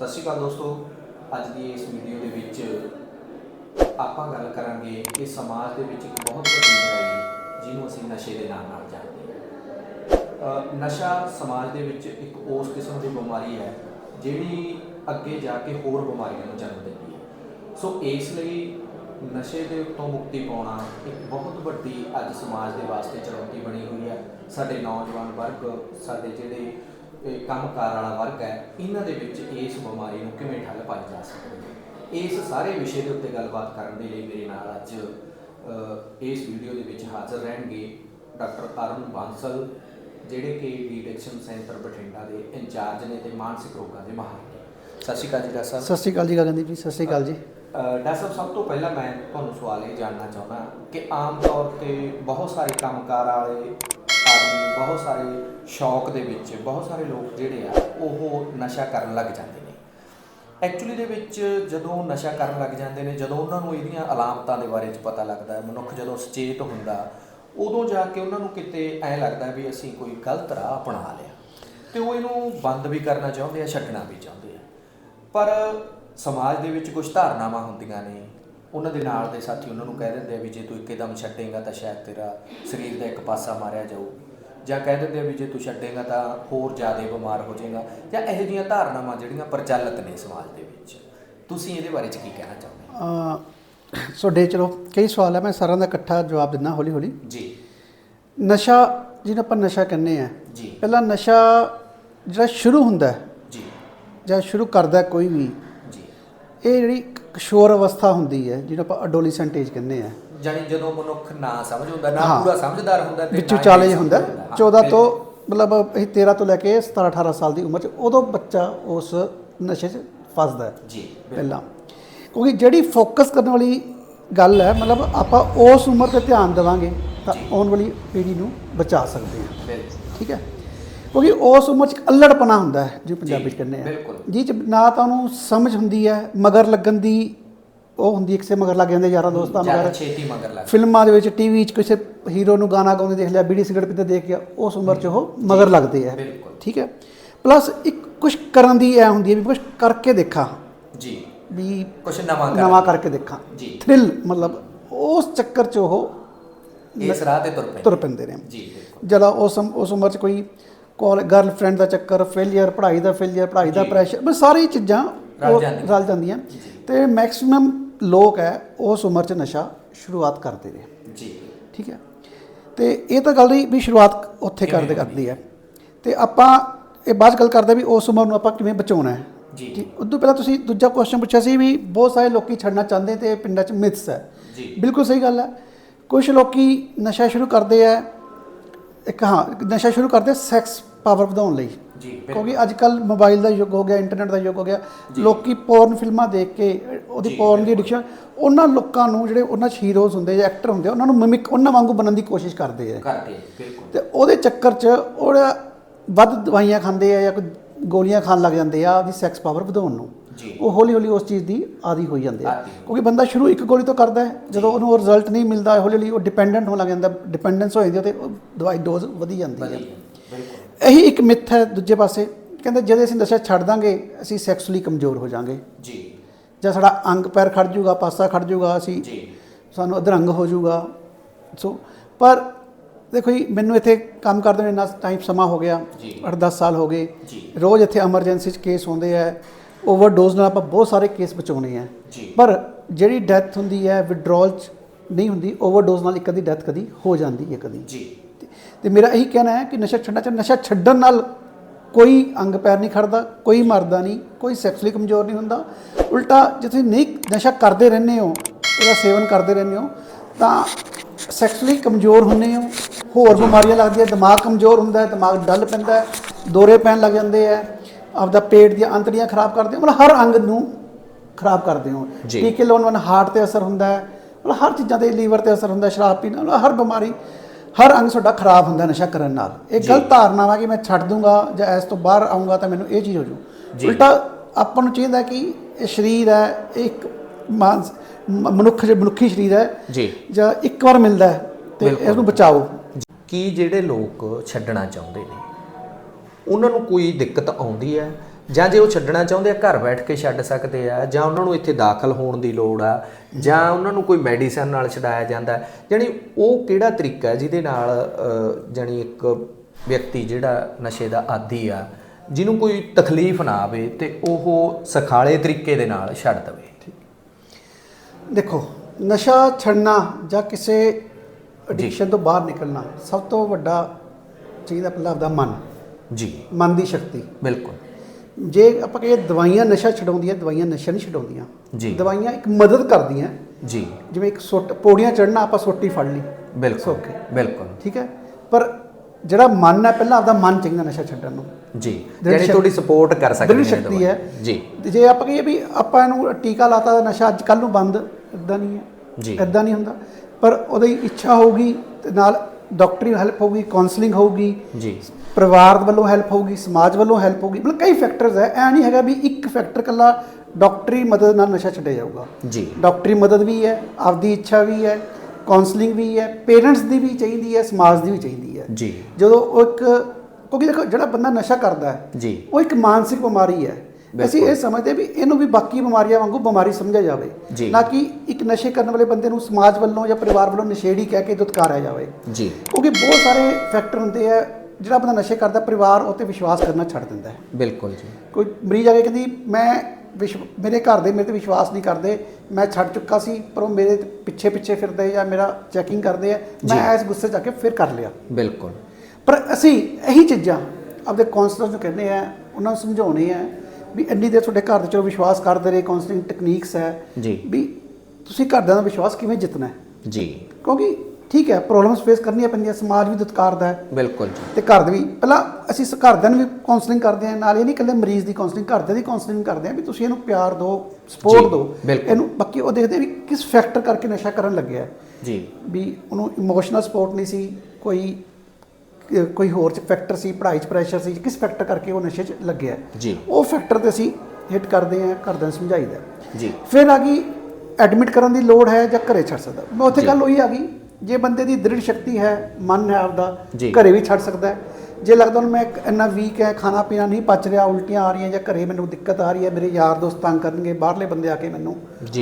ਸਤਿ ਸ਼੍ਰੀ ਅਕਾਲ ਦੋਸਤੋ। ਅੱਜ ਦੀ ਇਸ ਵੀਡੀਓ ਦੇ ਵਿੱਚ ਆਪਾਂ ਗੱਲ ਕਰਾਂਗੇ ਕਿ ਸਮਾਜ ਦੇ ਵਿੱਚ ਇੱਕ ਬਹੁਤ ਵੱਡੀ ਬੁਰਾਈ ਜਿਹਨੂੰ ਅਸੀਂ ਨਸ਼ੇ ਦੇ ਨਾਮ ਨਾਲ ਜਾਣਦੇ ਹਾਂ। ਨਸ਼ਾ ਸਮਾਜ ਦੇ ਵਿੱਚ ਇੱਕ ਉਸ ਕਿਸਮ ਦੀ ਬਿਮਾਰੀ ਹੈ, ਜਿਹੜੀ ਅੱਗੇ ਜਾ ਕੇ ਹੋਰ ਬਿਮਾਰੀਆਂ ਨੂੰ ਜਨਮ ਦਿੰਦੀ ਹੈ। ਸੋ ਇਸ ਲਈ ਨਸ਼ੇ ਦੇ ਉੱਤੋਂ ਮੁਕਤੀ ਪਾਉਣਾ ਇੱਕ ਬਹੁਤ ਵੱਡੀ ਅੱਜ ਸਮਾਜ ਦੇ ਵਾਸਤੇ ਚੁਣੌਤੀ ਬਣੀ ਹੋਈ ਹੈ। ਸਾਡੇ ਨੌਜਵਾਨ ਵਰਗ, ਸਾਡੇ ਜਿਹੜੇ ਇਹ ਕੰਮਕਾਰ ਵਾਲਾ ਵਰਗ ਹੈ ਇਹਨਾਂ ਦੇ ਵਿੱਚ ਇਸ ਬਿਮਾਰੀ ਨੂੰ ਕਿਵੇਂ ਠੱਲ ਪਾਈ ਜਾ ਸਕਦੀ ਹੈ? ਇਸ ਸਾਰੇ ਵਿਸ਼ੇ ਦੇ ਉੱਤੇ ਗੱਲਬਾਤ ਕਰਨ ਦੇ ਲਈ ਮੇਰੇ ਨਾਲ ਅੱਜ ਇਸ ਵੀਡੀਓ ਦੇ ਵਿੱਚ ਹਾਜ਼ਰ ਰਹਿਣਗੇ ਡਾਕਟਰ ਅਰੁਣ ਬਾਂਸਲ ਜਿਹੜੇ ਕਿ ਡੀਡਿਕਸ਼ਨ ਸੈਂਟਰ ਬਠਿੰਡਾ ਦੇ ਇੰਚਾਰਜ ਨੇ ਤੇ ਮਾਨਸਿਕ ਰੋਗਾਂ ਦੇ ਮਾਹਰ ਨੇ। ਸਤਿ ਸ਼੍ਰੀ ਅਕਾਲ ਜੀ ਡਾਕਟਰ ਸਾਹਿਬ। ਸਤਿ ਸ਼੍ਰੀ ਅਕਾਲ ਜੀ ਗਗਨਦੀਪ ਜੀ ਸਤਿ ਸ਼੍ਰੀ ਅਕਾਲ ਜੀ। ਡਾਕਟਰ ਸਾਹਿਬ ਸਭ ਤੋਂ ਪਹਿਲਾਂ ਮੈਂ ਤੁਹਾਨੂੰ ਸਵਾਲ ਇਹ ਜਾਣਨਾ ਚਾਹੁੰਦਾ ਕਿ ਆਮ ਤੌਰ ਤੇ ਬਹੁਤ ਸਾਰੇ ਕੰਮਕਾਰ ਵਾਲੇ ਬਹੁਤ ਸਾਰੇ ਸ਼ੌਕ ਦੇ ਵਿੱਚ, ਬਹੁਤ ਸਾਰੇ ਲੋਕ ਜਿਹੜੇ ਆ, ਉਹ ਨਸ਼ਾ ਕਰਨ ਲੱਗ ਜਾਂਦੇ ਨੇ। ਐਕਚੁਅਲੀ ਦੇ ਵਿੱਚ ਜਦੋਂ ਨਸ਼ਾ ਕਰਨ ਲੱਗ ਜਾਂਦੇ ਨੇ, ਜਦੋਂ ਉਹਨਾਂ ਨੂੰ ਇਹਦੀਆਂ ਅਲਾਮਤਾਂ ਦੇ ਬਾਰੇ ਚ ਪਤਾ ਲੱਗਦਾ ਹੈ, ਮਨੁੱਖ ਜਦੋਂ ਸੁਚੇਤ ਹੁੰਦਾ, ਉਦੋਂ ਜਾ ਕੇ ਉਹਨਾਂ ਨੂੰ ਕਿਤੇ ਐ ਲੱਗਦਾ ਵੀ ਅਸੀਂ ਕੋਈ ਗਲਤ ਰਾਹ ਅਪਣਾ ਲਿਆ। ਤੇ ਉਹ ਇਹਨੂੰ ਬੰਦ ਵੀ ਕਰਨਾ ਚਾਹੁੰਦੇ ਆ, ਛੱਡਣਾ ਵੀ ਚਾਹੁੰਦੇ ਆ। ਪਰ ਸਮਾਜ ਦੇ ਵਿੱਚ ਕੁਝ ਧਾਰਨਾਵਾਂ ਹੁੰਦੀਆਂ ਨੇ, ਉਹਨਾਂ ਦੇ ਨਾਲ ਦੇ ਸਾਥੀ ਉਹਨਾਂ ਨੂੰ ਕਹਿ ਦਿੰਦੇ ਆ ਵੀ ਜੇ ਤੂੰ ਇੱਕਦਮ ਛੱਡੇਗਾ ਤਾਂ ਸ਼ਾਇਦ ਤੇਰਾ ਸਰੀਰ ਦਾ ਇੱਕ ਪਾਸਾ ਮਾਰਿਆ ਜਾਊ। ਜਾਂ ਕਹਿ ਦਿੰਦੇ ਆ ਵੀ ਜੇ ਤੂੰ ਛੱਡੇਗਾ ਤਾਂ ਹੋਰ ਜ਼ਿਆਦਾ ਬਿਮਾਰ ਹੋ ਜਾਏਗਾ ਜਾਂ ਇਹੋ ਜਿਹੀਆਂ ਧਾਰਨਾਵਾਂ ਜਿਹੜੀਆਂ ਪ੍ਰਚਲਿਤ ਨੇ ਸਮਾਜ ਦੇ ਵਿੱਚ। ਤੁਸੀਂ ਇਹਦੇ ਬਾਰੇ ਚ ਕੀ ਕਹਿਣਾ ਚਾਹੁੰਦੇ ਹੋ? ਅ ਤੁਹਾਡੇ ਚਲੋ ਕਈ ਸਵਾਲ ਹੈ ਮੈਂ ਸਾਰਿਆਂ ਦਾ ਇਕੱਠਾ ਜਵਾਬ ਦਿੰਦਾ ਹੌਲੀ ਹੌਲੀ ਜੀ। ਨਸ਼ਾ ਜਿਹਨੂੰ ਆਪਾਂ ਨਸ਼ਾ ਕਹਿੰਦੇ ਆ। ਜੀ। ਪਹਿਲਾਂ ਨਸ਼ਾ ਜਿਹੜਾ ਸ਼ੁਰੂ ਹੁੰਦਾ ਹੈ, ਜੀ। ਜਾਂ ਸ਼ੁਰੂ ਕਰਦਾ ਕੋਈ ਵੀ ਜੀ। ਇਹ ਜਿਹੜੀ ਕਿਸ਼ੋਰ ਅਵਸਥਾ ਹੁੰਦੀ ਹੈ ਜਿਹਨੂੰ ਆਪਾਂ ਅਡੋਲੀਸੈਂਟ ਏਜ ਕਹਿੰਦੇ ਆ। ਜਾਨੀ ਜਦੋਂ ਮਨੁੱਖ ਨਾ ਸਮਝ ਹੁੰਦਾ ਨਾ। ਪੂਰਾ ਸਮਝਦਾਰ ਹੁੰਦਾ ਤੇ ਵਿੱਚੋਂ ਚਾਲੇ ਹੁੰਦਾ ਸਮਝ ਹੁੰਦਾ। ਹਾਂ, 14 ਤੋਂ। ਮਤਲਬ ਇਹ 13 ਤੋਂ ਲੈ ਕੇ 17 18 ਸਾਲ ਦੀ ਉਮਰ ਚ ਉਦੋਂ ਬੱਚਾ ਉਸ ਨਸ਼ੇ 'ਚ ਫਸਦਾ ਹੈ ਜੀ। ਪਹਿਲਾਂ ਕਿਉਂਕਿ ਜਿਹੜੀ ਫੋਕਸ ਕਰਨ ਵਾਲੀ ਗੱਲ ਹੈ ਮਤਲਬ ਆਪਾਂ ਉਸ ਉਮਰ ਤੇ ਧਿਆਨ ਦੇਵਾਂਗੇ ਤਾਂ ਜੀ। ਆਉਣ ਵਾਲੀ ਪੀੜ੍ਹੀ ਨੂੰ ਬਚਾ ਸਕਦੇ ਹਾਂ ਠੀਕ ਹੈ ਕਿਉਂਕਿ ਉਸ ਉਮਰ 'ਚ ਅਲੜਪਣਾ ਹੁੰਦਾ ਹੈ ਜੋ ਪੰਜਾਬੀ 'ਚ ਜੀ, ਕਹਿੰਦੇ ਆ। ਜਿਹ 'ਚ ਨਾ ਤਾਂ ਉਹਨੂੰ ਸਮਝ ਹੁੰਦੀ ਹੈ ਮਗਰ ਲੱਗਣ ਦੀ ਉਹ ਹੁੰਦੀ ਹੈ ਕਿਸੇ ਮਗਰ ਲੱਗ ਜਾਂਦੇ ਯਾਰਾਂ ਦੋਸਤਾਂ ਮਗਰ। ਛੇਤੀ ਮਗਰ ਲੱਗ ਫਿਲਮਾਂ ਦੇ ਵਿੱਚ ਟੀਵੀ 'ਚ ਕਿਸੇ ਹੀਰੋ ਨੂੰ ਗਾਣਾ ਗਾਉਂਦੇ ਦੇਖ ਲਿਆ ਬੀੜੀ ਸਿਗਰਟ ਪੀਂਦੇ ਦੇਖ ਗਿਆ ਉਸ ਉਮਰ 'ਚ ਉਹ ਮਗਰ ਲੱਗਦੇ ਆ। ਠੀਕ ਹੈ? ਪਲੱਸ ਇੱਕ ਕੁਝ ਕਰਨ ਦੀ ਐ ਹੁੰਦੀ ਹੈ ਵੀ ਕੁਝ ਕਰਕੇ ਦੇਖਾਂ। ਜੀ। ਵੀ ਕੁਛ ਨਵਾਂ ਕਰ ਨਵਾਂ ਕਰਕੇ ਦੇਖਾਂ। ਜੀ। ਥ੍ਰਿਲ ਮਤਲਬ ਉਸ ਚੱਕਰ 'ਚ ਉਹ ਇਸ ਰਾਹ ਤੇ ਤੁਰ ਪੈਂਦੇ। ਨੇ। ਜੀ ਜਦੋਂ ਉਸ ਉਸ ਉਮਰ 'ਚ ਕੋਈ ਕਾਲ ਗਰਲਫ੍ਰੈਂਡ ਦਾ ਚੱਕਰ ਫੇਲਿਅਰ ਪੜ੍ਹਾਈ ਦਾ ਫੇਲਿਅਰ ਪੜ੍ਹਾਈ ਦਾ। ਪ੍ਰੈਸ਼ਰ ਬਸ ਸਾਰੀ ਚੀਜ਼ਾਂ ਰਲ ਜਾਂਦੀਆਂ। ਤੇ ਮੈਕਸਿਮਮ ਲੋਕ ਹੈ ਉਸ ਉਮਰ 'ਚ ਨਸ਼ਾ ਸ਼ੁਰੂਆਤ ਕਰਦੇ ਨੇ। ਜੀ। ਠੀਕ ਹੈ? ਤੇ ਇਹ ਤਾਂ ਗੱਲ ਰਹੀ ਵੀ ਸ਼ੁਰੂਆਤ ਉੱਥੇ ਕਰਦੇ ਕਰਦੀ ਹੈ। ਤੇ ਆਪਾਂ ਇਹ ਬਾਅਦ ਗੱਲ ਕਰਦੇ ਵੀ ਉਸ ਉਮਰ ਨੂੰ ਆਪਾਂ ਕਿਵੇਂ ਬਚਾਉਣਾ ਹੈ। ਜੀ। ਉਦੋਂ ਪਹਿਲਾਂ ਤੁਸੀਂ ਦੂਜਾ ਕੁਐਸਚਨ ਪੁੱਛਿਆ ਸੀ ਵੀ ਬਹੁਤ ਸਾਰੇ ਲੋਕੀ ਛੱਡਣਾ ਚਾਹੁੰਦੇ ਤੇ ਪਿੰਡਾਂ 'ਚ ਮਿਥਸ ਹੈ। ਜੀ। ਬਿਲਕੁਲ ਸਹੀ ਗੱਲ ਹੈ। ਕੁਝ ਲੋਕੀ ਨਸ਼ਾ ਸ਼ੁਰੂ ਕਰਦੇ ਆ ਇੱਕ ਹਾਂ ਨਸ਼ਾ ਸ਼ੁਰੂ ਕਰਦੇ ਸੈਕਸ ਪਾਵਰ ਵਧਾਉਣ ਲਈ। ਜੀ। ਕਿਉਂਕਿ ਅੱਜ ਕੱਲ ਮੋਬਾਈਲ ਦਾ ਯੁੱਗ ਹੋ ਗਿਆ ਇੰਟਰਨੈਟ ਦਾ ਯੁੱਗ ਹੋ ਗਿਆ। ਲੋਕੀ ਪੋਰਨ ਫਿਲਮਾਂ ਦੇਖ ਕੇ ਉਹਦੀ ਪੋਰਨ ਦੀ। ਐਡਿਕਸ਼ਨ ਉਹਨਾਂ ਲੋਕਾਂ ਨੂੰ ਜਿਹੜੇ ਉਹਨਾਂ 'ਚ ਹੀਰੋਜ਼ ਹੁੰਦੇ ਜਾਂ ਐਕਟਰ ਹੁੰਦੇ ਆ, ਉਹਨਾਂ ਨੂੰ ਮਿਮਿਕ ਉਹਨਾਂ ਵਾਂਗੂ ਬਣਨ ਦੀ ਕੋਸ਼ਿਸ਼ ਕਰਦੇ ਆ ਕਰਦੇ ਬਿਲਕੁਲ ਤੇ ਉਹਦੇ ਚੱਕਰ 'ਚ ਉਹ ਵੱਧ ਦਵਾਈਆਂ ਖਾਂਦੇ ਆ ਜਾਂ ਕੋਈ ਗੋਲੀਆਂ ਖਾਣ ਲੱਗ ਜਾਂਦੇ ਆ ਉਹਦੀ ਸੈਕਸ ਪਾਵਰ ਵਧਾਉਣ ਨੂੰ। ਉਹ ਹੌਲੀ ਹੌਲੀ ਉਸ ਚੀਜ਼ ਦੀ ਆਦੀ ਹੋਈ ਜਾਂਦੇ ਆ। ਕਿਉਂਕਿ ਬੰਦਾ ਸ਼ੁਰੂ ਇੱਕ ਗੋਲੀ ਤੋਂ ਕਰਦਾ ਹੈ ਜਦੋਂ ਉਹਨੂੰ ਰਿਜ਼ਲਟ ਨਹੀਂ ਮਿਲਦਾ ਹੌਲੀ ਹੌਲੀ ਉਹ ਡਿਪੈਂਡੈਂਟ ਹੋਣ ਲੱਗ ਜਾਂਦਾ ਡਿਪੈਂਡੈਂਸ ਹੋ ਜਾਂਦੀ ਤੇ ਦਵਾਈ ਡੋਜ਼ ਵਧੀ ਜਾਂਦੀ ਹੈ ਇਹੀ ਇੱਕ ਮਿੱਥ ਹੈ ਦੂਜੇ ਪਾਸੇ। ਕਹਿੰਦੇ ਜਦੋਂ ਅਸੀਂ ਨਸ਼ਾ ਛੱਡ ਦਾਂਗੇ ਅਸੀਂ ਸੈਕਸੁਅਲੀ ਕਮਜ਼ੋਰ ਹੋ ਜਾਾਂਗੇ। ਜੀ। ਜਾਂ ਸਾਡਾ ਅੰਗ ਪੈਰ ਖੜ ਜਾਊਗਾ ਪਾਸਾ ਖੜ ਜਾਊਗਾ ਅਸੀਂ ਜੀ। ਸਾਨੂੰ ਅਧਰੰਗ ਹੋ ਜਾਊਗਾ ਸੋ ਪਰ ਦੇਖੋ ਜੀ ਮੈਨੂੰ ਇੱਥੇ ਕੰਮ ਕਰਦੇ ਨੂੰ ਇੰਨਾ ਟਾਈਮ ਸਮਾਂ ਹੋ ਗਿਆ। ਜੀ। 8-10 ਸਾਲ ਹੋ ਗਏ। ਰੋਜ਼ ਇੱਥੇ ਐਮਰਜੈਂਸੀ 'ਚ ਕੇਸ ਹੁੰਦੇ ਆ। ਓਵਰਡੋਜ਼ ਨਾਲ ਆਪਾਂ ਬਹੁਤ ਸਾਰੇ ਕੇਸ ਬਚਾਉਣੇ ਆ। ਪਰ ਜਿਹੜੀ ਡੈਥ ਹੁੰਦੀ ਹੈ ਵਿਡਰਾਲ 'ਚ ਨਹੀਂ ਹੁੰਦੀ ਓਵਰਡੋਜ਼ ਨਾਲ ਇੱਕ ਅੱਧੀ ਡੈਥ ਕਦੀ ਹੋ ਜਾਂਦੀ ਹੈ ਕਦੀ। ਜੀ। ਤੇ- ਮੇਰਾ ਇਹੀ ਕਹਿਣਾ ਹੈ ਕਿ ਨਸ਼ਾ ਛੱਡਣਾ ਚਾਹੀਦਾ ਨਸ਼ਾ ਛੱਡਣ ਨਾਲ ਕੋਈ ਅੰਗ ਪੈਰ ਨਹੀਂ ਖੜਦਾ ਕੋਈ ਮਰਦਾ ਨਹੀਂ ਕੋਈ ਸੈਕਸੁਅਲੀ ਕਮਜ਼ੋਰ ਨਹੀਂ ਹੁੰਦਾ ਉਲਟਾ ਜੇ ਤੁਸੀਂ ਨਹੀਂ ਨਸ਼ਾ ਕਰਦੇ ਰਹਿੰਦੇ ਹੋ ਇਹਦਾ ਸੇਵਨ ਕਰਦੇ ਰਹਿੰਦੇ ਹੋ ਤਾਂ ਸੈਕਸੁਅਲੀ ਕਮਜ਼ੋਰ ਹੁੰਦੇ ਹੋ ਹੋਰ ਬਿਮਾਰੀਆਂ ਲੱਗਦੀਆਂ ਦਿਮਾਗ ਕਮਜ਼ੋਰ ਹੁੰਦਾ ਹੈ ਦਿਮਾਗ ਡਲ ਪੈਂਦਾ ਹੈ ਦੌਰੇ ਪੈਣ ਲੱਗ ਜਾਂਦੇ ਆ ਆਪਦਾ ਪੇਟ ਦੀਆਂ ਅੰਤੜੀਆਂ ਖਰਾਬ ਕਰਦੇ ਹੋ ਮਤਲਬ ਹਰ ਅੰਗ ਨੂੰ ਖਰਾਬ ਕਰਦੇ ਹੋ। ਟੀਕੇ ਲਾਉਣ ਨਾਲ ਹਾਰਟ ਤੇ ਅਸਰ ਹੁੰਦਾ ਹੈ ਮਤਲਬ ਹਰ ਚੀਜ਼ਾਂ ਤੇ ਲੀਵਰ ਤੇ ਅਸਰ ਹੁੰਦਾ ਸ਼ਰਾਬ ਪੀਣ ਨਾਲ ਹਰ ਬਿਮਾਰੀ ਹਰ ਅੰਗ ਤੁਹਾਡਾ ਖਰਾਬ ਹੁੰਦਾ ਨਸ਼ਾ ਕਰਨ ਨਾਲ ਇਹ। ਗਲਤ ਧਾਰਨਾ ਵਾ ਕਿ ਮੈਂ ਛੱਡ ਦੂੰਗਾ ਜਾਂ ਇਸ ਤੋਂ ਬਾਹਰ ਆਉਂਗਾ ਤਾਂ ਮੈਨੂੰ ਇਹ ਚੀਜ਼ ਹੋ ਜੀ। ਉਲਟਾ ਆਪਾਂ ਨੂੰ ਚਾਹੀਦਾ ਕਿ ਇਹ ਸਰੀਰ ਹੈ ਇਹ ਇੱਕ ਮਾਨਸ ਮਨੁੱਖ ਜੇ ਮਨੁੱਖੀ ਸਰੀਰ ਹੈ ਜੀ ਜਾਂ ਇੱਕ ਵਾਰ ਮਿਲਦਾ ਹੈ ਤੇ। ਇਸ ਨੂੰ ਬਚਾਓ ਕੀ ਜਿਹੜੇ ਲੋਕ ਛੱਡਣਾ ਚਾਹੁੰਦੇ ਨੇ ਉਹਨਾਂ ਨੂੰ ਕੋਈ ਦਿੱਕਤ ਆਉਂਦੀ ਹੈ ਜਾਂ ਜੇ ਉਹ ਛੱਡਣਾ ਚਾਹੁੰਦੇ ਆ ਘਰ ਬੈਠ ਕੇ ਛੱਡ ਸਕਦੇ ਆ ਜਾਂ ਉਹਨਾਂ ਨੂੰ ਇੱਥੇ ਦਾਖਲ ਹੋਣ ਦੀ ਲੋੜ ਆ ਜਾਂ ਉਹਨਾਂ ਨੂੰ ਕੋਈ ਮੈਡੀਸਨ ਨਾਲ ਛਡਾਇਆ ਜਾਂਦਾ। ਜਾਣੀ ਉਹ ਕਿਹੜਾ ਤਰੀਕਾ ਜਿਹਦੇ ਨਾਲ ਜਾਣੀ ਇੱਕ ਵਿਅਕਤੀ ਜਿਹੜਾ ਨਸ਼ੇ ਦਾ ਆਦੀ ਆ ਜਿਹਨੂੰ ਕੋਈ ਤਕਲੀਫ ਨਾ ਆਵੇ ਤੇ ਉਹ ਸਖਾਲੇ ਤਰੀਕੇ ਦੇ ਨਾਲ ਛੱਡ ਦਵੇ? ਦੇਖੋ ਨਸ਼ਾ ਛੱਡਣਾ ਜਾਂ ਕਿਸੇ ਐਡਿਕਸ਼ਨ ਤੋਂ ਬਾਹਰ ਨਿਕਲਣਾ ਸਭ ਤੋਂ ਵੱਡਾ ਚਾਹੀਦਾ ਪਹਿਲਾਂ ਆਪਦਾ ਮਨ। ਜੀ। ਮਨ ਦੀ ਸ਼ਕਤੀ। ਬਿਲਕੁਲ। ਜੇ ਆਪਾਂ ਕਹੀਏ ਦਵਾਈਆਂ ਨਸ਼ਾ ਛਡਾਉਂਦੀਆਂ ਦਵਾਈਆਂ ਨਸ਼ਾ ਨਹੀਂ ਛਡਾਉਂਦੀਆਂ। ਜੀ। ਦਵਾਈਆਂ ਇੱਕ ਮਦਦ ਕਰਦੀਆਂ। ਜੀ। ਜਿਵੇਂ ਇੱਕ ਸੁੱਟ ਪੌੜੀਆਂ ਚੜਨਾ ਆਪਾਂ ਸੋਟੀ ਫੜ ਲਈ। ਬਿਲਕੁਲ ਸੌਖੇ। ਬਿਲਕੁਲ। ਠੀਕ ਹੈ? ਪਰ ਜਿਹੜਾ ਮਨ ਹੈ ਪਹਿਲਾਂ ਆਪਦਾ ਮਨ ਚਾਹੀਦਾ ਨਸ਼ਾ ਛੱਡਣ ਨੂੰ। ਜੀ। ਜਿਹੜੀ ਤੁਹਾਡੀ ਸਪੋਰਟ ਕਰ ਸਕਦੀ ਹੈ ਸ਼ਕਤੀ। ਹੈ। ਜੀ। ਜੇ ਆਪਾਂ ਕਹੀਏ ਵੀ ਆਪਾਂ ਇਹਨੂੰ ਟੀਕਾ ਲਾਤਾ ਨਸ਼ਾ ਅੱਜ ਕੱਲ ਨੂੰ ਬੰਦ ਇਦਾਂ ਨਹੀਂ ਹੈ। ਜੀ। ਇਦਾਂ ਨਹੀਂ ਹੁੰਦਾ। ਪਰ ਉਹਦੀ ਇੱਛਾ ਹੋਊਗੀ ਤੇ ਨਾਲ ਡਾਕਟਰੀ ਹੈਲਪ ਹੋਊਗੀ ਕਾਉਂਸਲਿੰਗ ਹੋਊਗੀ। ਜੀ। ਪਰਿਵਾਰ ਵੱਲੋਂ ਹੈਲਪ ਹੋਊਗੀ ਸਮਾਜ ਵੱਲੋਂ ਹੈਲਪ ਹੋਊਗੀ ਮਤਲਬ ਕਈ ਫੈਕਟਰਸ ਹੈ। ਐ ਨਹੀਂ ਹੈਗਾ ਵੀ ਇੱਕ ਫੈਕਟਰ ਕੱਲਾ ਡਾਕਟਰੀ ਮਦਦ ਨਾਲ ਨਸ਼ਾ ਛੱਡਿਆ ਜਾਊਗਾ। ਜੀ। ਡਾਕਟਰੀ ਮਦਦ ਵੀ ਹੈ ਆਪਦੀ ਇੱਛਾ ਵੀ ਹੈ ਕਾਉਂਸਲਿੰਗ ਵੀ ਹੈ ਪੇਰੈਂਟਸ ਦੀ ਵੀ ਚਾਹੀਦੀ ਹੈ ਸਮਾਜ ਦੀ ਵੀ ਚਾਹੀਦੀ ਹੈ। ਜੀ। ਜਦੋਂ ਉਹ ਇੱਕ ਕਿਉਂਕਿ ਦੇਖੋ ਜਿਹੜਾ ਬੰਦਾ ਨਸ਼ਾ ਕਰਦਾ ਹੈ ਜੀ। ਉਹ ਇੱਕ ਮਾਨਸਿਕ ਬਿਮਾਰੀ ਹੈ। ਅਸੀਂ ਇਹ ਸਮਝਦੇ ਵੀ ਇਹਨੂੰ ਵੀ ਬਾਕੀ ਬਿਮਾਰੀਆਂ ਵਾਂਗੂ ਬਿਮਾਰੀ ਸਮਝਿਆ ਜਾਵੇ। ਨਾ ਕਿ ਇੱਕ ਨਸ਼ੇ ਕਰਨ ਵਾਲੇ ਬੰਦੇ ਨੂੰ ਸਮਾਜ ਵੱਲੋਂ ਜਾਂ ਪਰਿਵਾਰ ਵੱਲੋਂ ਨਸ਼ੇੜੀ ਕਹਿ ਕੇ ਦੁਤਕਾਰਿਆ ਜਾਵੇ। ਜੀ। ਕਿਉਂਕਿ ਬਹੁਤ ਸਾਰੇ ਫੈਕਟਰ ਹੁੰਦੇ ਆ ਜਿਹੜਾ ਬੰਦਾ ਨਸ਼ੇ ਕਰਦਾ ਪਰਿਵਾਰ ਉਹ ਤੇ ਵਿਸ਼ਵਾਸ ਕਰਨਾ ਛੱਡ ਦਿੰਦਾ ਹੈ। ਬਿਲਕੁਲ ਜੀ। ਕੋਈ ਮਰੀਜ਼ ਆ ਕੇ ਕਹਿੰਦੀ ਮੈਂ ਵਿਸ਼ਵ ਮੇਰੇ ਘਰ ਦੇ ਮੇਰੇ ਤੇ ਵਿਸ਼ਵਾਸ ਨਹੀਂ ਕਰਦੇ ਮੈਂ ਛੱਡ ਚੁੱਕਾ ਸੀ ਪਰ ਉਹ ਮੇਰੇ ਪਿੱਛੇ ਪਿੱਛੇ ਫਿਰਦੇ ਜਾਂ ਮੇਰਾ ਚੈਕਿੰਗ ਕਰਦੇ ਆ ਮੈਂ ਇਸ ਗੁੱਸੇ 'ਚ ਆ ਕੇ ਫਿਰ ਕਰ ਲਿਆ। ਬਿਲਕੁਲ। ਪਰ ਅਸੀਂ ਇਹੀ ਚੀਜ਼ਾਂ ਆਪਦੇ ਕਾਉਂਸਲਰ ਨੂੰ ਕਹਿੰਦੇ ਆ ਉਹਨਾਂ ਨੂੰ ਸਮਝਾਉਣੇ ਆ ਵੀ ਇੰਨੀ ਦੇਰ ਤੁਹਾਡੇ ਘਰ ਦੇ ਚੋਂ ਵਿਸ਼ਵਾਸ ਕਰਦੇ ਰਹੇ ਕਾਉਂਸਲਿੰਗ ਟੈਕਨੀਕਸ ਹੈ ਜੀ। ਵੀ ਤੁਸੀਂ ਘਰਦਿਆਂ ਦਾ ਵਿਸ਼ਵਾਸ ਕਿਵੇਂ ਜਿੱਤਣਾ ਹੈ? ਜੀ। ਕਿਉਂਕਿ ਠੀਕ ਹੈ ਪ੍ਰੋਬਲਮਸ ਫੇਸ ਕਰਨੀਆਂ ਪੈਂਦੀਆਂ ਸਮਾਜ ਵੀ ਦੁਤਕਾਰਦਾ ਹੈ ਬਿਲਕੁਲ ਜੀ ਤੇ ਘਰ ਦੇ ਵੀ ਪਹਿਲਾਂ ਅਸੀਂ ਘਰਦਿਆਂ ਨੂੰ ਵੀ ਕਾਉਂਸਲਿੰਗ ਕਰਦੇ ਹਾਂ ਨਾਲ ਇਹ ਨਹੀਂ ਇਕੱਲੇ ਮਰੀਜ਼ ਦੀ ਕਾਉਂਸਲਿੰਗ ਘਰਦਿਆਂ ਦੀ ਕਾਉਂਸਲਿੰਗ ਕਰਦੇ ਹਾਂ ਵੀ ਤੁਸੀਂ ਇਹਨੂੰ ਪਿਆਰ ਦਿਓ ਸਪੋਰਟ ਦਿਓ। ਇਹਨੂੰ ਬਾਕੀ ਉਹ ਦੇਖਦੇ ਵੀ ਕਿਸ ਫੈਕਟਰ ਕਰਕੇ ਨਸ਼ਾ ਕਰਨ ਲੱਗਿਆ। ਜੀ ਵੀ ਉਹਨੂੰ ਇਮੋਸ਼ਨਲ ਸਪੋਰਟ ਨਹੀਂ ਸੀ ਕੋਈ ਕੋਈ ਹੋਰ ਚ ਫੈਕਟਰ ਸੀ ਪੜ੍ਹਾਈ ਚ ਪ੍ਰੈਸ਼ਰ ਸੀ ਕਿਸ ਫੈਕਟਰ ਕਰਕੇ ਉਹ ਨਸ਼ੇ 'ਚ ਲੱਗਿਆ। ਜੀ ਉਹ ਫੈਕਟਰ ਤੇ ਅਸੀਂ ਹਿੱਟ ਕਰਦੇ ਹਾਂ ਘਰਦਿਆਂ ਨੂੰ ਸਮਝਾਈਦਾ। ਜੀ ਫਿਰ ਆ ਗਈ ਐਡਮਿਟ ਕਰਨ ਦੀ ਲੋੜ ਹੈ ਜਾਂ ਘਰੇ ਛੱਡ ਸਕਦਾ ਮੈਂ ਉੱਥੇ ਗੱਲ ਉਹੀ ਆ ਗਈ ਜੇ ਬੰਦੇ ਦੀ ਦ੍ਰਿੜ ਸ਼ਕਤੀ ਹੈ ਮਨ ਹੈ ਆਪਦਾ। ਘਰੇ ਵੀ ਛੱਡ ਸਕਦਾ ਹੈ ਜੇ ਲੱਗਦਾ ਉਹਨੂੰ ਮੈਂ ਇੰਨਾ ਵੀਕ ਹੈ ਖਾਣਾ ਪੀਣਾ ਨਹੀਂ ਪਚ ਰਿਹਾ ਉਲਟੀਆਂ ਆ ਰਹੀਆਂ ਜਾਂ ਘਰੇ ਮੈਨੂੰ ਦਿੱਕਤ ਆ ਰਹੀ ਹੈ ਮੇਰੇ ਯਾਰ ਦੋਸਤ ਤੰਗ ਕਰਨਗੇ ਬਾਹਰਲੇ ਬੰਦੇ ਆ ਕੇ ਮੈਨੂੰ।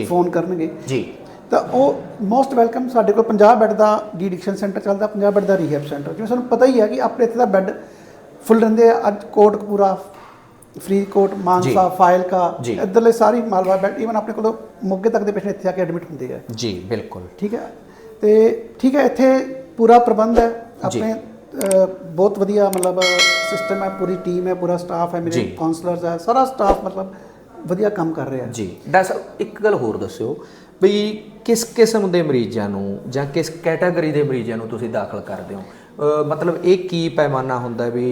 ਫੋਨ ਕਰਨਗੇ ਜੀ ਤਾਂ ਉਹ ਮੋਸਟ ਵੈਲਕਮ ਸਾਡੇ ਕੋਲ 50 ਬੈੱਡ ਦਾ ਡੀ ਐਡਿਕਸ਼ਨ ਸੈਂਟਰ ਚੱਲਦਾ 50 ਬੈੱਡ ਦਾ ਰੀਹੈਬ ਸੈਂਟਰ ਜਿਵੇਂ ਸਾਨੂੰ ਪਤਾ ਹੀ ਹੈ ਕਿ ਆਪਣੇ ਇੱਥੇ ਦਾ ਬੈੱਡ ਫੁੱਲ ਰਹਿੰਦੇ ਆ ਅੱਜ ਕੋਟਕਪੂਰਾ ਫਰੀਦਕੋਟ ਮਾਨਸਾ ਫਾਇਲਕਾ। ਇੱਧਰਲੇ ਸਾਰੀ ਮਾਲਵਾ ਬੈੱਡ ਈਵਨ ਆਪਣੇ ਕੋਲ ਮੋਗੇ ਤੱਕ ਦੇ ਪੇਸ਼ੈਂਟ ਇੱਥੇ ਆ ਕੇ ਐਡਮਿਟ ਹੁੰਦੇ ਆ ਜੀ ਬਿਲਕੁਲ ਠੀਕ ਹੈ ਤੇ ਠੀਕ ਹੈ ਇੱਥੇ ਪੂਰਾ ਪ੍ਰਬੰਧ ਹੈ। ਆਪਣੇ ਬਹੁਤ ਵਧੀਆ ਮਤਲਬ ਸਿਸਟਮ ਹੈ ਪੂਰੀ ਟੀਮ ਹੈ ਪੂਰਾ ਸਟਾਫ ਹੈ ਮੇਰੇ। ਕਾਉਂਸਲਰਸ ਹੈ ਸਾਰਾ ਸਟਾਫ ਮਤਲਬ ਵਧੀਆ ਕੰਮ ਕਰ ਰਿਹਾ ਹੈ। ਜੀ। ਸਾਹਿਬ ਇੱਕ ਗੱਲ ਹੋਰ ਦੱਸਿਓ ਵੀ ਕਿਸ ਕਿਸਮ ਦੇ ਮਰੀਜ਼ਾਂ ਨੂੰ ਜਾਂ ਕਿਸ ਕੈਟਾਗਰੀ ਦੇ ਮਰੀਜ਼ਾਂ ਨੂੰ ਤੁਸੀਂ ਦਾਖਲ ਕਰਦੇ ਹੋ? ਮਤਲਬ ਇਹ ਕੀ ਪੈਮਾਨਾ ਹੁੰਦਾ ਵੀ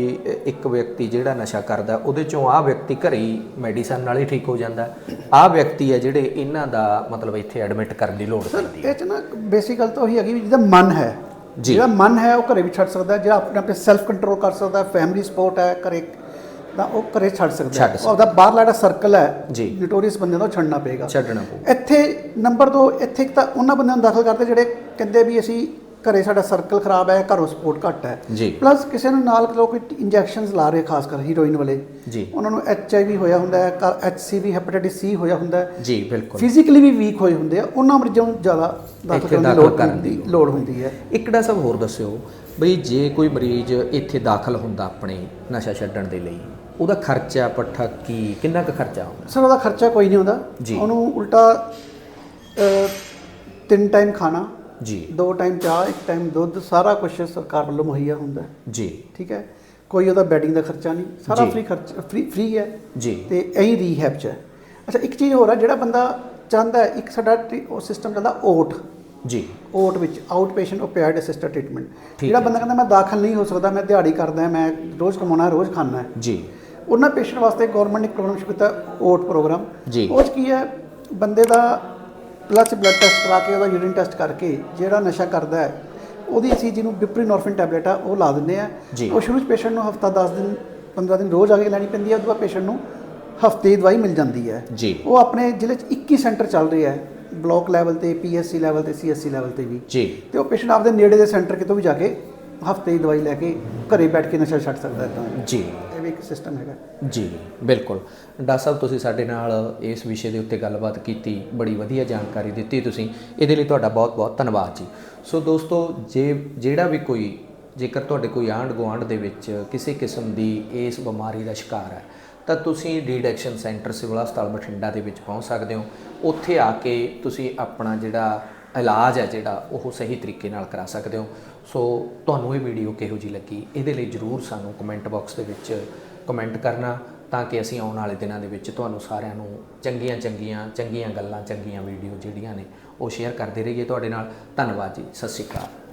ਇੱਕ ਵਿਅਕਤੀ ਜਿਹੜਾ ਨਸ਼ਾ ਕਰਦਾ ਉਹਦੇ ਚੋਂ ਆਹ ਵਿਅਕਤੀ ਘਰੇ ਹੀ ਮੈਡੀਸਨ ਨਾਲ ਹੀ ਠੀਕ ਹੋ ਜਾਂਦਾ ਆਹ ਵਿਅਕਤੀ ਹੈ ਜਿਹੜੇ ਇਹਨਾਂ ਦਾ ਮਤਲਬ ਇੱਥੇ ਐਡਮਿਟ ਕਰਨ ਦੀ ਲੋੜ ਪੈਂਦੀ ਹੈ ਇਹ ਚ ਨਾ ਬੇਸਿਕ ਗੱਲ ਤਾਂ ਉਹੀ ਹੈਗੀ ਵੀ ਜਿਹਦਾ ਮਨ ਹੈ। ਜਿਹੜਾ ਮਨ ਹੈ ਉਹ ਘਰੇ ਵੀ ਛੱਡ ਸਕਦਾ ਜਿਹੜਾ ਆਪਣੇ ਆਪਣੇ ਸੈਲਫ ਕੰਟਰੋਲ ਕਰ ਸਕਦਾ ਫੈਮਿਲੀ ਸਪੋਰਟ ਹੈ ਘਰੇ ਤਾਂ ਉਹ ਘਰੇ ਛੱਡ ਸਕਦਾ ਹੈ। ਉਹਦਾ ਬਾਹਰਲਾ ਜਿਹੜਾ ਸਰਕਲ ਹੈ ਜੀ। ਨਿਟੋਰੀਅਸ ਬੰਦੇ ਉਹ ਛੱਡਣਾ ਪਏਗਾ ਛੱਡਣਾ ਪਊ ਇੱਥੇ ਨੰਬਰ 2 ਇੱਥੇ ਤਾਂ ਉਹਨਾਂ ਬੰਦਿਆਂ ਨੂੰ ਦਾਖਲ ਕਰਦੇ ਜਿਹੜੇ ਕਹਿੰਦੇ ਵੀ ਅਸੀਂ ਘਰੇ ਸਾਡਾ ਸਰਕਲ ਖਰਾਬ ਹੈ ਘਰੋਂ ਸਪੋਰਟ ਘੱਟ ਹੈ। ਪਲੱਸ ਕਿਸੇ ਨੂੰ ਨਾਲ ਲੋਕ ਇੰਜੈਕਸ਼ਨਸ ਲਾ ਰਹੇ ਖਾਸ ਕਰ ਹੀਰੋਇਨ ਵਾਲੇ। ਜੀ। ਉਹਨਾਂ ਨੂੰ ਐਚਆਈਵੀ ਹੋਇਆ ਹੁੰਦਾ ਹੈ ਐਚਸੀਵੀ ਹੈਪੇਟਾਈਟਿਸ ਸੀ ਹੋਇਆ ਹੁੰਦਾ ਹੈ। ਜੀ ਬਿਲਕੁਲ। ਫਿਜ਼ੀਕਲੀ ਵੀ ਵੀਕ ਹੋਏ ਹੁੰਦੇ ਆ ਉਹਨਾਂ ਮਰੀਜ਼ਾਂ ਨੂੰ ਜ਼ਿਆਦਾ ਦਾਖਲ ਕਰਨ ਦੀ ਲੋੜ ਹੁੰਦੀ ਦੀ ਲੋੜ। ਹੁੰਦੀ ਹੈ। ਇੱਕ ਡਾ ਸਭ ਹੋਰ ਦੱਸਿਓ ਬਈ ਜੇ ਕੋਈ ਮਰੀਜ਼ ਇੱਥੇ ਦਾਖਲ ਹੁੰਦਾ ਆਪਣੇ ਨਸ਼ਾ ਛੱਡਣ ਦੇ ਲਈ ਉਹਦਾ ਖਰਚਾ ਪੱਠਾ ਕੀ ਕਿੰਨਾ ਕੁ ਖਰਚਾ ਹੁੰਦਾ? ਸਰ ਉਹਦਾ ਖਰਚਾ ਕੋਈ ਨਹੀਂ ਹੁੰਦਾ। ਉਹਨੂੰ ਉਲਟਾ ਤਿੰਨ ਟਾਈਮ ਖਾਣਾ ਜੀ। ਦੋ ਟਾਈਮ ਚਾਹ ਇੱਕ ਟਾਈਮ ਦੁੱਧ ਸਾਰਾ ਕੁਝ ਸਰਕਾਰ ਵੱਲੋਂ ਮੁਹੱਈਆ ਹੁੰਦਾ ਹੈ। ਜੀ। ਠੀਕ ਹੈ? ਕੋਈ ਉਹਦਾ ਬੈਡਿੰਗ ਦਾ ਖਰਚਾ ਨਹੀਂ। ਸਾਰਾ। ਫ੍ਰੀ ਖਰਚ ਫ੍ਰੀ ਫ੍ਰੀ ਹੈ। ਜੀ। ਤੇ ਇਹੀ ਰੀਹੈਬ ਚ ਹੈ। ਅੱਛਾ ਇੱਕ ਚੀਜ਼ ਹੋਰ ਹੈ ਜਿਹੜਾ ਬੰਦਾ ਚਾਹੁੰਦਾ ਹੈ ਇੱਕ ਸਾਡਾ ਉਹ ਸਿਸਟਮ ਚੱਲਦਾ ਓਟ ਜੀ। ਓਟ ਵਿੱਚ out patient opioid assisted treatment ਜਿਹੜਾ। ਬੰਦਾ ਕਹਿੰਦਾ ਮੈਂ ਦਾਖਲ ਨਹੀਂ ਹੋ ਸਕਦਾ ਮੈਂ ਦਿਹਾੜੀ ਕਰਦਾ ਮੈਂ ਰੋਜ਼ ਕਮਾਉਣਾ ਰੋਜ਼ ਖਾਣਾ ਹੈ। ਜੀ। ਉਹਨਾਂ ਪੇਸ਼ੈਂਟ ਵਾਸਤੇ ਗਵਰਨਮੈਂਟ ਨੇ ਪ੍ਰੋਗਰਾਮ ਸ਼ੁਰੂ ਕੀਤਾ ਓਟ ਪ੍ਰੋਗਰਾਮ ਜੀ। ਉਹ 'ਚ ਕੀ ਹੈ? ਬੰਦੇ ਦਾ ਪਲੱਸ ਬਲੱਡ ਟੈਸਟ ਕਰਾ ਕੇ ਉਹਦਾ ਯੂਰਿਨ ਟੈਸਟ ਕਰਕੇ ਜਿਹੜਾ ਨਸ਼ਾ ਕਰਦਾ ਹੈ ਉਹਦੀ ਅਸੀਂ ਜਿਹਨੂੰ ਬਿਪਰੀਨੋਰਫਿਨ ਟੈਬਲੇਟ ਆ ਉਹ ਲਾ ਦਿੰਦੇ ਆ। ਉਹ ਸ਼ੁਰੂ 'ਚ ਪੇਸ਼ੈਂਟ ਨੂੰ ਹਫਤਾ 10 ਦਿਨ 15 ਦਿਨ ਰੋਜ਼ ਆ ਕੇ ਲੈਣੀ ਪੈਂਦੀ ਹੈ ਉਹਦੇ ਬਾਅਦ ਪੇਸ਼ੈਂਟ ਨੂੰ ਹਫ਼ਤੇ ਦੀ ਦਵਾਈ ਮਿਲ ਜਾਂਦੀ ਹੈ। ਜੀ। ਉਹ ਆਪਣੇ ਜ਼ਿਲ੍ਹੇ 'ਚ 21 ਸੈਂਟਰ ਚੱਲ ਰਿਹਾ ਹੈ ਬਲਾਕ ਲੈਵਲ ਤੇ ਪੀਐਸਸੀ ਲੈਵਲ ਤੇ ਸੀਐਸਸੀ ਲੈਵਲ ਤੇ ਵੀ। ਜੀ। ਤੇ ਉਹ ਪੇਸ਼ੈਂਟ ਆਪਦੇ ਨੇੜੇ ਦੇ ਸੈਂਟਰ ਕਿਤੋਂ ਵੀ ਜਾ ਕੇ ਹਫ਼ਤੇ ਦੀ ਦਵਾਈ ਲੈ ਕੇ ਘਰੇ ਬੈਠ ਕੇ ਨਸ਼ਾ ਛੱਡ ਸਕਦਾ ਹੈ ਤਾਂ। ਜੀ। ਵੀ ਇੱਕ ਸਿਸਟਮ ਹੈਗਾ। ਜੀ, ਬਿਲਕੁਲ। ਡਾਕਟਰ ਸਾਹਿਬ, ਤੁਸੀਂ ਸਾਡੇ ਨਾਲ ਇਸ ਵਿਸ਼ੇ ਦੇ ਉੱਤੇ ਗੱਲਬਾਤ ਕੀਤੀ, ਬੜੀ ਵਧੀਆ ਜਾਣਕਾਰੀ ਦਿੱਤੀ ਤੁਸੀਂ। ਇਹਦੇ ਲਈ ਤੁਹਾਡਾ ਬਹੁਤ-ਬਹੁਤ ਧੰਨਵਾਦ ਜੀ। ਸੋ ਦੋਸਤੋ, ਜੇ, ਜਿਹੜਾ ਵੀ ਕੋਈ, ਜੇਕਰ ਤੁਹਾਡੇ ਕੋਈ ਆਂਢ ਗੁਆਂਢ ਦੇ ਵਿੱਚ ਕਿਸੇ ਕਿਸਮ ਦੀ ਇਸ ਬਿਮਾਰੀ ਦਾ ਸ਼ਿਕਾਰ ਹੈ, ਤਾਂ ਤੁਸੀਂ ਡੀਡੈਕਸ਼ਨ ਸੈਂਟਰ ਸਿਵਲ ਹਸਪਤਾਲ ਬਠਿੰਡਾ ਦੇ ਵਿੱਚ ਪਹੁੰਚ ਸਕਦੇ ਹੋ। ਉੱਥੇ ਆ ਕੇ ਤੁਸੀਂ ਆਪਣਾ ਜਿਹੜਾ ਇਲਾਜ ਹੈ ਜਿਹੜਾ ਉਹ ਸਹੀ ਤਰੀਕੇ ਨਾਲ ਕਰਾ ਸਕਦੇ ਹੋ। ਸੋ ਤੁਹਾਨੂੰ ਇਹ ਵੀਡੀਓ ਕਿਹੋ ਜੀ ਲੱਗੀ? ਇਹਦੇ ਲਈ ਜਰੂਰ ਸਾਨੂੰ ਕਮੈਂਟ ਬਾਕਸ ਦੇ ਵਿੱਚ ਕਮੈਂਟ ਕਰਨਾ ਤਾਂ ਕਿ ਅਸੀਂ ਆਉਣ ਵਾਲੇ ਦਿਨਾਂ ਦੇ ਵਿੱਚ ਤੁਹਾਨੂੰ ਸਾਰਿਆਂ ਨੂੰ ਚੰਗੀਆਂ ਚੰਗੀਆਂ ਚੰਗੀਆਂ ਗੱਲਾਂ, ਚੰਗੀਆਂ ਵੀਡੀਓ ਜਿਹੜੀਆਂ ਨੇ ਉਹ ਸ਼ੇਅਰ ਕਰਦੇ ਰਹੀਏ ਤੁਹਾਡੇ ਨਾਲ। ਧੰਨਵਾਦ ਜੀ। ਸਤਿ ਸ਼੍ਰੀ ਅਕਾਲ।